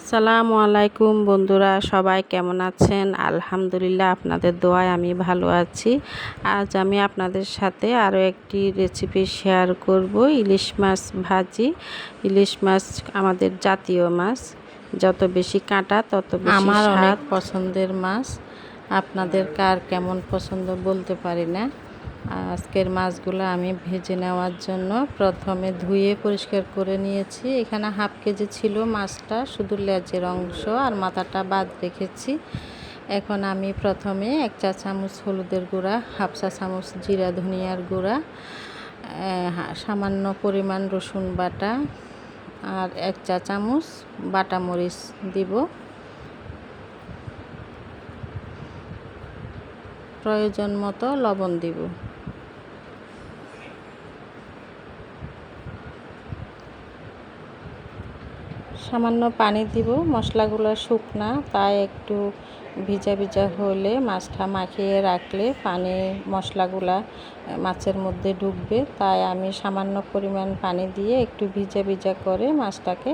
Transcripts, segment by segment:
আসসালামু আলাইকুম বন্ধুরা সবাই কেমন আছেন? আলহামদুলিল্লাহ আপনাদের দোয়ায় আমি ভালো আছি। আজ আমি আপনাদের সাথে আরও একটি রেসিপি শেয়ার করব ইলিশ মাছ ভাজি। ইলিশ মাছ আমাদের জাতীয় মাছ। যত বেশি কাঁটা তত বেশি আমার অনেক পছন্দের মাছ। আপনাদের কার কেমন পছন্দ বলতে পারি না। আজকের মাছগুলো আমি ভেজে নেওয়ার জন্য প্রথমে ধুয়ে পরিষ্কার করে নিয়েছি। এখানে হাফ কেজি ছিল মাছটা, শুধু লেজের অংশ আর মাথাটা বাদ রেখেছি। এখন আমি প্রথমে এক চা চামচ হলুদের গুঁড়া, হাফ চা চামচ জিরা ধনিয়ার গুঁড়া সামান্য পরিমাণ রসুন বাটা আর এক চা চামচ বাটা মরিচ দিব। প্রয়োজন মতো লবণ দিব। সামান্য পানি দিব, মশলাগুলো শুকনা, তাই একটু ভিজা ভিজা হলে মাছটা মাখিয়ে রাখলে পানি মশলাগুলা মাছের মধ্যে ঢুকবে। তাই আমি সামান্য পরিমাণ পানি দিয়ে একটু ভিজা ভিজা করে মাছটাকে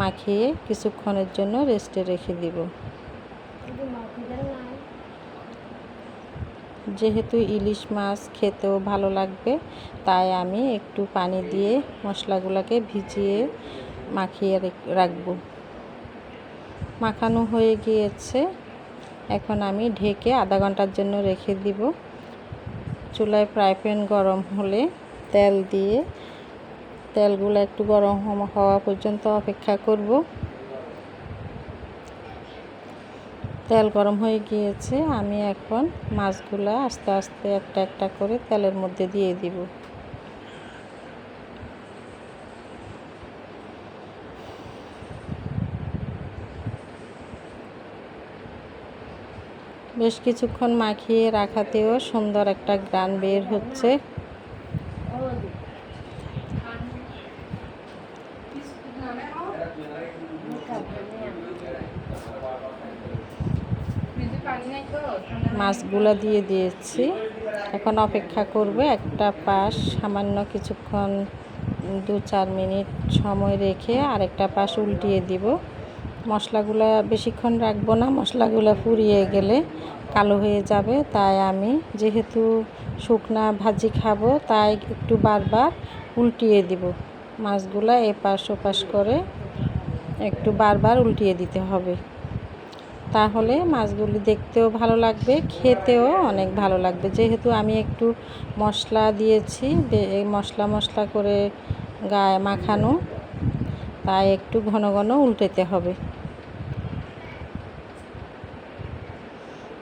মাখিয়ে কিছুক্ষণের জন্য রেস্টে রেখে দিব। যেহেতু ইলিশ মাছ খেতেও ভালো লাগবে, তাই আমি একটু পানি দিয়ে মশলাগুলোকে ভিজিয়ে মাখিয়ে রেখ- রাখব। মাখানো হয়ে গিয়েছে। এখন আমি ঢেকে আধা ঘণ্টার জন্য রেখে দিব। চুলায় ফ্রাই প্যান গরম হলে তেল দিয়ে তেলগুলো একটু গরম হওয়া পর্যন্ত অপেক্ষা করব। তেল গরম হয়ে গিয়েছে। আমি এখন মাছগুলো আস্তে আস্তে একটা একটা করে তেলের মধ্যে দিয়ে দিব। বেশ কিছুক্ষণ মাখিয়ে রাখাতেও সুন্দর একটা গ্রান বের হচ্ছে। মাছগুলো দিয়ে দিয়েছি। এখন অপেক্ষা করবে একটা পাশ, সামান্য কিছুক্ষণ, দু চার মিনিট সময় রেখে আরেকটা পাশ উল্টিয়ে দিব। মশলাগুলো বেশিক্ষণ রাখব না। মশলাগুলো পুড়িয়ে গেলে কালো হয়ে যাবে, তাই আমি যেহেতু শুকনা ভাজি খাব, তাই একটু বারবার উল্টিয়ে দিব। মাছগুলো এপাশ ওপাশ করে একটু বারবার উল্টিয়ে দিতে হবে। তাহলে মাছগুলি দেখতেও ভালো লাগবে, খেতেও অনেক ভালো লাগবে। যেহেতু আমি একটু মশলা দিয়েছি মশলা মশলা করে গায়ে মাখানো তাই একটু ঘন ঘন উল্টেতে হবে।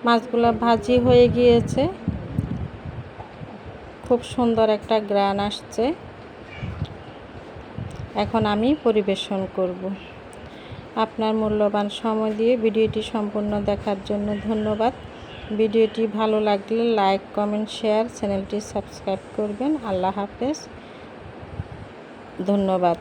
মাছগুলো ভাজি হয়ে গিয়েছে। খুব সুন্দর একটা গ্রান আসছে। এখন আমি পরিবেশন করব। আপনার মূল্যবান সময় দিয়ে ভিডিওটি সম্পূর্ণ দেখার জন্য ধন্যবাদ। ভিডিওটি ভালো লাগলে লাইক, কমেন্ট, শেয়ার, চ্যানেলটি সাবস্ক্রাইব করবেন। আল্লাহ হাফেজ। ধন্যবাদ।